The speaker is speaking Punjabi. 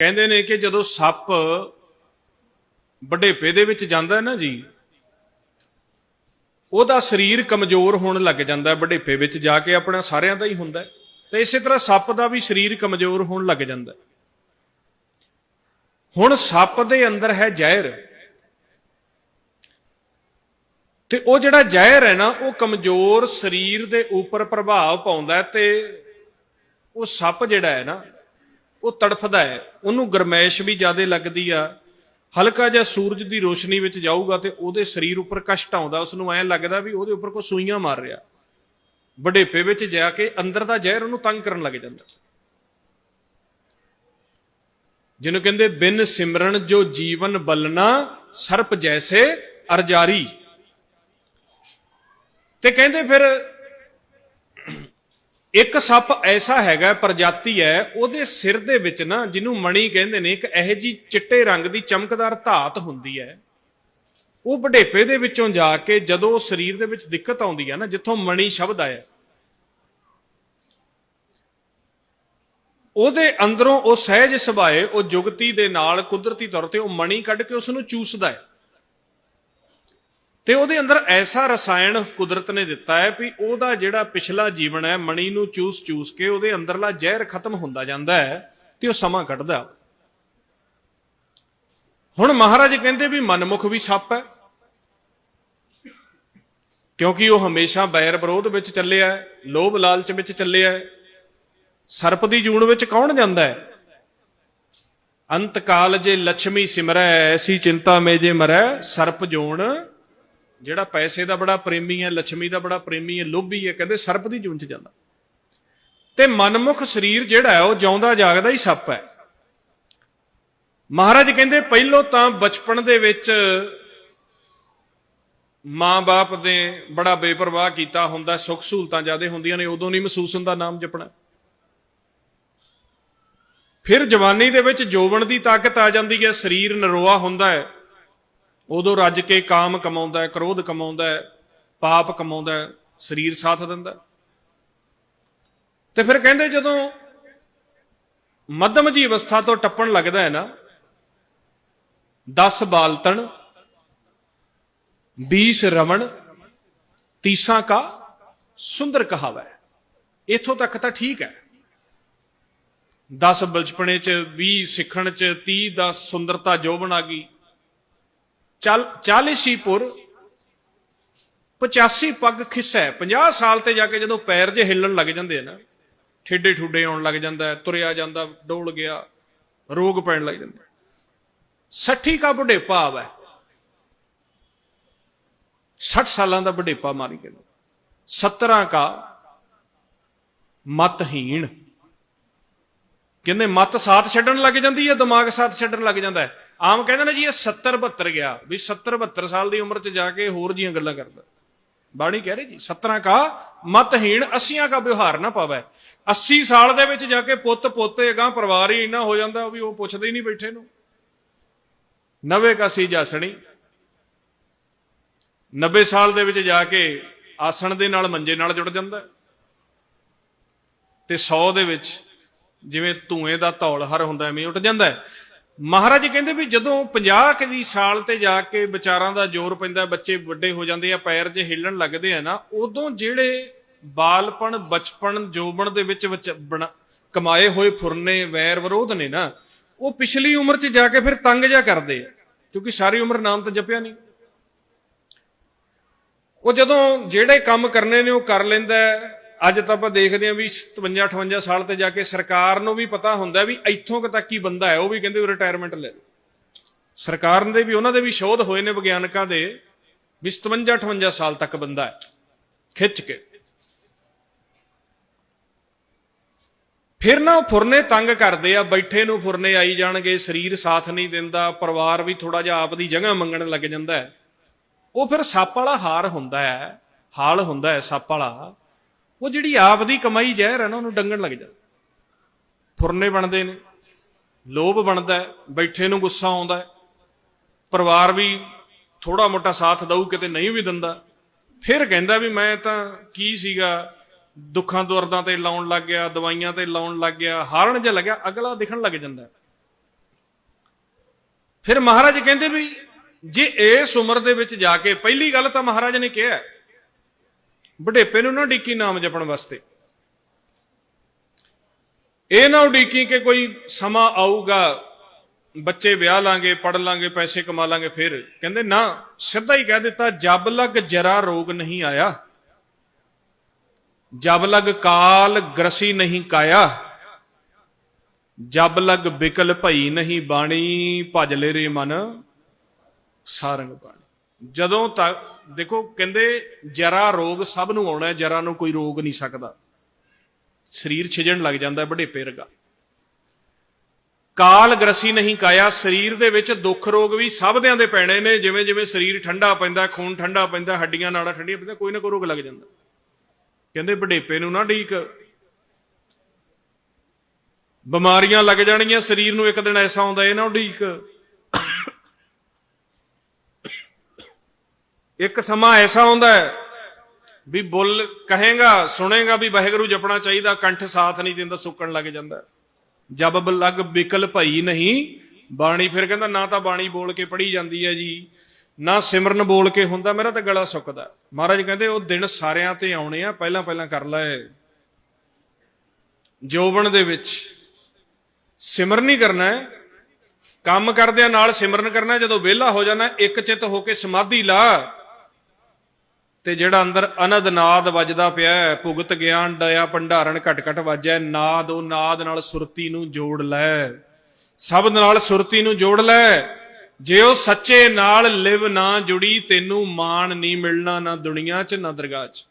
ਕਹਿੰਦੇ ਨੇ ਕਿ ਜਦੋਂ ਸੱਪ ਵੱਡੇਪੇ ਦੇ ਵਿੱਚ ਜਾਂਦਾ ਹੈ ਨਾ ਜੀ, ਉਹਦਾ ਸਰੀਰ ਕਮਜ਼ੋਰ ਹੋਣ ਲੱਗ ਜਾਂਦਾ ਹੈ ਵਿੱਚ ਜਾ ਕੇ ਆਪਣਾ ਸਾਰਿਆਂ ਦਾ ਹੀ ਹੁੰਦਾ ਤੇ ਇਸੇ ਤਰ੍ਹਾਂ ਸੱਪ ਦਾ ਵੀ ਸਰੀਰ ਕਮਜ਼ੋਰ ਹੋਣ ਲੱਗ ਜਾਂਦਾ ਹੁਣ ਸੱਪ ਦੇ ਅੰਦਰ ਹੈ ਜ਼ਹਿਰ। ਤੇ ਉਹ ਜਿਹੜਾ ਜ਼ਹਿਰ ਹੈ ਨਾ, ਉਹ ਕਮਜ਼ੋਰ ਸਰੀਰ ਦੇ ਉੱਪਰ ਪ੍ਰਭਾਵ ਪਾਉਂਦਾ ਤੇ ਉਹ ਸੱਪ ਜਿਹੜਾ ਹੈ ਨਾ ਉਹ ਤੜਫਦਾ ਹੈ। ਉਹਨੂੰ ਗਰਮੈਸ਼ ਵੀ ਜ਼ਿਆਦਾ ਲੱਗਦੀ ਆ। ਹਲਕਾ ਜਿਹਾ ਸੂਰਜ ਦੀ ਰੋਸ਼ਨੀ ਵਿੱਚ ਜਾਊਗਾ ਤੇ ਉਹਦੇ ਸਰੀਰ ਉੱਪਰ ਕਸ਼ਟ ਆਉਂਦਾ। ਉਸ ਨੂੰ ਐਂ ਲੱਗਦਾ ਵੀ ਉਹਦੇ ਉੱਪਰ ਕੋਈ ਸੂਈਆਂ ਮਾਰ ਰਿਹਾ। ਵੱਡੇਪੇ ਵਿੱਚ ਜਾ ਕੇ ਅੰਦਰ ਦਾ ਜ਼ਹਿਰ ਉਹਨੂੰ ਤੰਗ ਕਰਨ ਲੱਗ ਜਾਂਦਾ। ਜਿਹਨੂੰ ਕਹਿੰਦੇ ਬਿਨ ਸਿਮਰਨ ਜੋ ਜੀਵਨ ਬਲਨਾ ਸਰਪ ਜੈਸੇ ਅਰਜਾਰੀ। ਤੇ ਕਹਿੰਦੇ ਫਿਰ ਇੱਕ ਸੱਪ ਐਸਾ ਹੈਗਾ, ਪ੍ਰਜਾਤੀ ਹੈ, ਉਹਦੇ ਸਿਰ ਦੇ ਵਿੱਚ ਨਾ ਜਿਹਨੂੰ ਮਣੀ ਕਹਿੰਦੇ ਨੇ, ਇੱਕ ਇਹੋ ਜੀ ਚਿੱਟੇ ਰੰਗ ਦੀ ਚਮਕਦਾਰ ਧਾਤ ਹੁੰਦੀ ਹੈ। ਉਹ ਵਡੇਪੇ ਦੇ ਵਿੱਚੋਂ ਜਾ ਕੇ ਜਦੋਂ ਸਰੀਰ ਦੇ ਵਿੱਚ ਦਿੱਕਤ ਆਉਂਦੀ ਹੈ ਨਾ, ਜਿੱਥੋਂ ਮਣੀ ਸ਼ਬਦ ਆਇਆ, ਉਹਦੇ ਅੰਦਰੋਂ ਉਹ ਸਹਿਜ ਸੁਭਾਏ ਉਹ ਜੁਗਤੀ ਦੇ ਨਾਲ ਕੁਦਰਤੀ ਤੌਰ ਤੇ ਉਹ ਮਣੀ ਕੱਢ ਕੇ ਉਸ ਨੂੰ ਚੂਸਦਾ ਹੈ। ਤੇ ਉਹਦੇ ਅੰਦਰ ਐਸਾ ਰਸਾਇਣ ਕੁਦਰਤ ਨੇ ਦਿੱਤਾ ਹੈ ਵੀ ਉਹਦਾ ਜਿਹੜਾ ਪਿਛਲਾ ਜੀਵਨ ਹੈ, ਮਣੀ ਨੂੰ ਚੂਸ ਚੂਸ ਕੇ ਉਹਦੇ ਅੰਦਰਲਾ ਜ਼ਹਿਰ ਖਤਮ ਹੁੰਦਾ ਜਾਂਦਾ ਹੈ ਤੇ ਉਹ ਸਮਾਂ ਕੱਢਦਾ ਹੁਣ ਮਹਾਰਾਜ ਕਹਿੰਦੇ ਵੀ ਮਨਮੁਖ ਵੀ ਸੱਪ ਹੈ, ਕਿਉਂਕਿ ਉਹ ਹਮੇਸ਼ਾ ਬੈਰ ਵਿਰੋਧ ਵਿੱਚ ਚੱਲਿਆ ਹੈ, ਲੋਭ ਲਾਲਚ ਵਿੱਚ ਚੱਲਿਆ ਹੈ। ਸਰਪ ਦੀ ਜੂਣ ਵਿੱਚ ਕੌਣ ਜਾਂਦਾ ਹੈ? ਅੰਤ ਕਾਲ ਜੇ ਲక్ష్ਮੀ ਸਿਮਰੈ, ਐਸੀ ਚਿੰਤਾ ਮੇ ਜੇ ਮਰੈ, ਸਰਪ ਜੋਣ ਜਿਹੜਾ ਪੈਸੇ ਦਾ ਬੜਾ ਪ੍ਰੇਮੀ ਹੈ ਲక్ష్ਮੀ ਦਾ ਬੜਾ ਪ੍ਰੇਮੀ ਹੈ, ਲੋਭੀ ਹੈ, ਕਹਿੰਦੇ ਸਰਪ ਦੀ ਜੂਨ ਚ ਜਾਂਦਾ। ਤੇ ਮਨਮੁਖ ਸਰੀਰ ਜਿਹੜਾ ਹੈ, ਉਹ ਜਿਉਂਦਾ ਜਾਗਦਾ ਹੀ ਸੱਪ ਹੈ। ਮਹਾਰਾਜ ਕਹਿੰਦੇ ਪਹਿਲੋਂ ਤਾਂ ਬਚਪਨ ਦੇ ਵਿੱਚ ਮਾਂ-ਬਾਪ ਨੇ ਬੜਾ ਬੇਪਰਵਾਹ ਕੀਤਾ ਹੁੰਦਾ, ਸੁੱਖ ਸਹੂਲਤਾਂ ਜ਼ਿਆਦੇ ਹੁੰਦੀਆਂ ਨੇ, ਉਦੋਂ ਨਹੀਂ ਮਹਿਸੂਸ ਹੁੰਦਾ ਨਾਮ ਜਪਣਾ। ਫਿਰ ਜਵਾਨੀ ਦੇ ਵਿੱਚ ਜੋਵਣ ਦੀ ਤਾਕਤ ਆ ਜਾਂਦੀ ਹੈ, ਸਰੀਰ ਨਰੋਆ ਹੁੰਦਾ ਹੈ। ਉਦੋਂ ਰੱਜ ਕੇ ਕਾਮ ਕਮਾਉਂਦਾ ਹੈ, ਕ੍ਰੋਧ ਕਮਾਉਂਦਾ ਹੈ, ਪਾਪ ਕਮਾਉਂਦਾ ਹੈ, ਸਰੀਰ ਸਾਥ ਦਿੰਦਾ ਤੇ ਫਿਰ ਕਹਿੰਦੇ ਜਦੋਂ ਮੱਧਮ ਜੀ ਅਵਸਥਾ ਤੋਂ ਟੱਪਣ ਲੱਗਦਾ ਹੈ ਨਾ 10 ਬਾਲਤਣ 20 ਰਵਣ, ਤੀਸਾਂ ਕਾ ਸੁੰਦਰ ਕਹਾਵਾ। ਹੈ ਇਥੋਂ ਤੱਕ ਤਾਂ ਠੀਕ ਹੈ। 10 ਬਚਪਨੇ ਚ 20 ਸਿੱਖਣ ਚ 30 ਦਾ ਸੁੰਦਰਤਾ ਜੋਬਨ ਆ ਗਈ। 40 ਪੁਰ 85 ਪੱਗ ਖਿੱਸਾ। 50 ਸਾਲ ਤੇ ਜਾ ਕੇ ਜਦੋਂ ਪੈਰ ਜੇ ਹਿੱਲਣ ਲੱਗ ਜਾਂਦੇ ਆ ਨਾ, ਠੇਡੇ ਠੁੱਡੇ ਆਉਣ ਲੱਗ ਜਾਂਦਾ ਤੁਰਿਆ ਜਾਂਦਾ, ਡੋਲ ਗਿਆ, ਰੋਗ ਪੈਣ ਲੱਗ ਜਾਂਦਾ 60 ਕਾ ਬੁਢੇਪਾ ਆਵਾ। 60 ਸਾਲਾਂ ਦਾ ਬੁਢੇਪਾ ਮਾਰੀ ਕਹਿੰਦੇ। 17 ਕਾ ਮਤਹੀਣ। ਕਹਿੰਦੇ ਮਤ ਸਾਥ ਛੱਡਣ ਲੱਗ ਜਾਂਦੀ ਹੈ, ਦਿਮਾਗ ਸਾਥ ਛੱਡਣ ਲੱਗ ਜਾਂਦਾ ਹੈ। ਆਮ ਕਹਿੰਦੇ ਨੇ ਜੀ ਇਹ 70 72 ਗਿਆ, ਵੀ 70 72 ਸਾਲ ਦੀ ਉਮਰ 'ਚ ਜਾ ਕੇ ਹੋਰ ਜੀਆਂ ਗੱਲਾਂ ਕਰਦਾ। ਬਾਣੀ ਕਹਿ ਰਹੀ ਜੀ 17 ਕਾ ਮਤਹੀਣ 80 ਕਾ ਵਿਵਹਾਰ ਨਾ ਪਾਵੇ। 80 ਸਾਲ ਦੇ ਵਿੱਚ ਜਾ ਕੇ ਪੁੱਤ ਪੋਤੇ ਅਗਾਂ ਪਰਿਵਾਰ ਹੀ ਇੰਨਾ ਹੋ ਜਾਂਦਾ ਵੀ ਉਹ ਪੁੱਛਦੇ ਹੀ ਨਹੀਂ ਬੈਠੇ ਨੂੰ। ਨਵੇਂ ਕਾਸੀ ਜਾਸਣੀ। 90 ਸਾਲ ਦੇ ਵਿੱਚ ਜਾ ਕੇ ਆਸਣ ਦੇ ਨਾਲ ਮੰਜੇ ਨਾਲ ਜੁੜ ਜਾਂਦਾ। ਤੇ 100 ਦੇ ਵਿੱਚ ਜਿਵੇਂ ਧੂਏ ਦਾ ਧੌਲ ਹਰ ਹੁੰਦਾ ਐਵੇਂ ਉੱਠ ਜਾਂਦਾ। ਮਹਾਰਾਜ ਕਹਿੰਦੇ ਵੀ ਜਦੋਂ 50 ਕਦੀ ਸਾਲ ਤੇ ਜਾ ਕੇ ਵਿਚਾਰਾਂ ਦਾ ਜ਼ੋਰ ਪੈਂਦਾ, ਬੱਚੇ ਵੱਡੇ ਹੋ ਜਾਂਦੇ ਆ, ਪੈਰ ਜੇ ਹਿੱਲਣ ਲੱਗਦੇ ਆ ਨਾ, ਉਦੋਂ ਜਿਹੜੇ ਬਾਲਪਣ, ਬਚਪਨ, ਜੋਬਣ ਦੇ ਵਿੱਚ ਬਣਾ- ਕਮਾਏ ਹੋਏ ਫੁਰਨੇ, ਵੈਰ ਵਿਰੋਧ ਨੇ ਨਾ, ਉਹ ਪਿਛਲੀ ਉਮਰ 'ਚ ਜਾ ਕੇ ਫਿਰ ਤੰਗ ਜਾ ਕਰਦੇ ਆ, ਕਿਉਂਕਿ ਸਾਰੀ ਉਮਰ ਨਾਮ ਤਾਂ ਜਪਿਆ ਨਹੀਂ। ਉਹ ਜਦੋਂ ਜਿਹੜੇ ਕੰਮ ਕਰਨੇ ਨੇ, ਉਹ ਕਰ ਲੈਂਦਾ ਅੱਜ ਤਾਂ ਆਪਾਂ ਦੇਖਦੇ ਹਾਂ ਵੀ 57 58 ਸਾਲ ਤੇ ਜਾ ਕੇ ਸਰਕਾਰ ਨੂੰ ਵੀ ਪਤਾ ਹੁੰਦਾ ਵੀ ਇੱਥੋਂ ਕੁ ਤੱਕ ਹੀ ਬੰਦਾ ਹੈ, ਉਹ ਵੀ ਕਹਿੰਦੇ ਰਿਟਾਇਰਮੈਂਟ ਲੈ ਲਓ। ਸਰਕਾਰ ਦੇ ਵੀ, ਉਹਨਾਂ ਦੇ ਵੀ ਸ਼ੋਧ ਹੋਏ ਨੇ ਵਿਗਿਆਨਕਾਂ ਦੇ ਵੀ 57 58 ਸਾਲ ਤੱਕ ਬੰਦਾ ਹੈ, ਖਿੱਚ ਕੇ। ਫਿਰ ਨਾ ਉਹ ਫੁਰਨੇ ਤੰਗ ਕਰਦੇ ਆ, ਬੈਠੇ ਨੂੰ ਫੁਰਨੇ ਆਈ ਜਾਣਗੇ, ਸਰੀਰ ਸਾਥ ਨਹੀਂ ਦਿੰਦਾ, ਪਰਿਵਾਰ ਵੀ ਥੋੜਾ ਜਿਹਾ ਆਪ ਦੀ ਜਗ੍ਹਾ ਮੰਗਣ ਲੱਗ ਜਾਂਦਾ ਹੈ। ਉਹ ਫਿਰ ਸੱਪ ਵਾਲਾ ਹਾਰ ਹੁੰਦਾ ਹੈ, ਹਾਲ ਹੁੰਦਾ ਹੈ, ਸੱਪ ਵਾਲਾ। ਉਹ ਜਿਹੜੀ ਆਪ ਦੀ ਕਮਾਈ ਜ਼ਹਿਰ ਹੈ ਨਾ, ਉਹਨੂੰ ਡੰਗਣ ਲੱਗ ਜਾਂਦਾ। ਫੁਰਨੇ ਬਣਦੇ ਨੇ, ਲੋਭ ਬਣਦਾ ਹੈ, ਬੈਠੇ ਨੂੰ ਗੁੱਸਾ ਆਉਂਦਾ ਹੈ। ਪਰਿਵਾਰ ਵੀ ਥੋੜਾ ਮੋਟਾ ਸਾਥ ਦਊ, ਕਿਤੇ ਨਹੀਂ ਵੀ ਦਿੰਦਾ। ਫਿਰ ਕਹਿੰਦਾ ਵੀ ਮੈਂ ਤਾਂ ਕੀ ਸੀਗਾ, ਦੁੱਖਾਂ ਦਰਦਾਂ ਤੇ ਲਾਉਣ ਲੱਗ ਗਿਆ, ਦਵਾਈਆਂ ਤੇ ਲਾਉਣ ਲੱਗ ਗਿਆ, ਹਾਰਨ ਜਿਹਾ ਲੱਗਿਆ, ਅਗਲਾ ਦਿਖਣ ਲੱਗ ਜਾਂਦਾ ਫਿਰ ਮਹਾਰਾਜ ਕਹਿੰਦੇ ਵੀ ਜੇ ਇਸ ਉਮਰ ਦੇ ਵਿੱਚ ਜਾ ਕੇ, ਪਹਿਲੀ ਗੱਲ ਤਾਂ ਮਹਾਰਾਜ ਨੇ ਕਿਹਾ ਬੁਢੇਪੇ ਨੂੰ ਨਾ ਡੀਕੀ ਨਾਮ ਜਪਣ ਵਾਸਤੇ। ਇਹ ਨਾ ਉਡੀਕੀ ਕਿ ਕੋਈ ਸਮਾਂ ਆਊਗਾ, ਬੱਚੇ ਵਿਆਹ ਲਾਂਗੇ ਪੜ ਲਾਂਗੇ, ਪੈਸੇ ਕਮਾ ਲਾਂਗੇ, ਫਿਰ ਕਹਿੰਦੇ ਨਾ, ਸਿੱਧਾ ਹੀ ਕਹਿ ਦਿੱਤਾ, ਜਬ ਲਗ ਜਰਾ ਰੋਗ ਨਹੀਂ ਆਇਆ। ਜਬ ਲਗ ਕਾਲ ਗ੍ਰਸੀ ਨਹੀਂ ਕਾਇਆ। ਜਬ ਲਗ ਬਿਕਲ ਭਈ ਨਹੀਂ ਬਾਣੀ, ਭਜ ਲੈ ਰੇ ਮਨ, ਸਾਰੰਗ ਬਾਣੀ। ਜਦੋਂ ਤੱਕ ਦੇਖੋ, ਕਹਿੰਦੇ ਜਰਾ ਰੋਗ ਸਭ ਨੂੰ ਆਉਣਾ ਹੈ, ਜਰਾ ਨੂੰ ਕੋਈ ਰੋਗ ਨਹੀਂ ਸਕਦਾ। ਸਰੀਰ ਛਿਜਣ ਲੱਗ ਜਾਂਦਾ ਹੈ ਬੁਢੇਪੇ ਰਗਾ ਕਾਲ ਗ੍ਰਸੀ ਨਹੀਂ ਕਾਇਆ, ਸਰੀਰ ਦੇ ਵਿੱਚ ਦੁੱਖ ਰੋਗ ਵੀ ਸਭ ਦਿਆਂ ਦੇ ਪੈਣੇ ਨੇ, ਜਿਵੇਂ ਜਿਵੇਂ ਸਰੀਰ ਠੰਡਾ ਪੈਂਦਾ, ਖੂਨ ਠੰਡਾ ਪੈਂਦਾ, ਹੱਡੀਆਂ, ਨਾੜਾਂ ਠੰਡੀਆਂ ਪੈਂਦਾ ਕੋਈ ਨਾ ਕੋਈ ਰੋਗ ਲੱਗ ਜਾਂਦਾ। ਕਹਿੰਦੇ ਬੁਢੇਪੇ ਨੂੰ ਨਾ ਢੀਕ ਬਿਮਾਰੀਆਂ ਲੱਗ ਜਾਣਗੀਆਂ ਸਰੀਰ ਨੂੰ ਇੱਕ ਦਿਨ ਐਸਾ ਆਉਂਦਾ, ਇਹ ਨਾ ਢੀਕ ਇੱਕ ਸਮਾਂ ਐਸਾ ਆਉਂਦਾ ਹੈ ਵੀ ਬੁੱਲ ਕਹੇਗਾ, ਸੁਣੇਗਾ ਵੀ ਵਾਹਿਗੁਰੂ ਜਪਣਾ ਚਾਹੀਦਾ, ਕੰਠ ਸਾਥ ਨਹੀਂ ਦਿੰਦਾ, ਸੁੱਕਣ ਲੱਗ ਜਾਂਦਾ। ਜਬ ਲਗ ਬਿਕਲ ਭਈ ਨਹੀਂ, ਬਾਣੀ ਫਿਰ ਕਹਿੰਦਾ ਨਾ ਤਾਂ ਬਾਣੀ ਬੋਲ ਕੇ ਪੜ੍ਹੀ ਜਾਂਦੀ ਹੈ ਜੀ, ਨਾ ਸਿਮਰਨ ਬੋਲ ਕੇ ਹੁੰਦਾ, ਮੇਰਾ ਤਾਂ ਗਲਾ ਸੁੱਕਦਾ। ਮਹਾਰਾਜ ਕਹਿੰਦੇ ਉਹ ਦਿਨ ਸਾਰਿਆਂ ਤੇ ਆਉਣੇ ਆ, ਪਹਿਲਾਂ ਪਹਿਲਾਂ ਕਰ ਲੈ। ਜੋਬਨ ਦੇ ਵਿੱਚ ਸਿਮਰਨ ਹੀ ਕਰਨਾ ਹੈ। ਕੰਮ ਕਰਦਿਆਂ ਨਾਲ ਸਿਮਰਨ ਕਰਨਾ ਜਦੋਂ ਵਿਹਲਾ ਹੋ ਜਾਣਾ ਇੱਕ ਚਿੱਤ ਹੋ ਕੇ ਸਮਾਧੀ ਲਾ। ਤੇ ਜਿਹੜਾ ਅੰਦਰ ਅਨਦ ਨਾਦ ਵੱਜਦਾ ਪਿਆ ਹੈ, ਭੁਗਤ ਗਿਆਨ ਦਇਆ ਭੰਡਾਰਨ ਘਟ ਘਟ ਵੱਜੈ ਨਾਦ ਉਹ ਨਾਦ ਨਾਲ ਸੁਰਤੀ ਨੂੰ ਜੋੜ ਲੈ। ਸ਼ਬਦ ਨਾਲ ਸੁਰਤੀ ਨੂੰ ਜੋੜ ਲੈ। ਜੇ ਉਹ ਸੱਚੇ ਨਾਲ ਲਿਵ ਨਾ ਜੁੜੀ ਤੈਨੂੰ ਮਾਣ ਨਹੀਂ ਮਿਲਣਾ ਨਾ ਦੁਨੀਆ 'ਚ ਨਾ ਦਰਗਾਹ 'ਚ।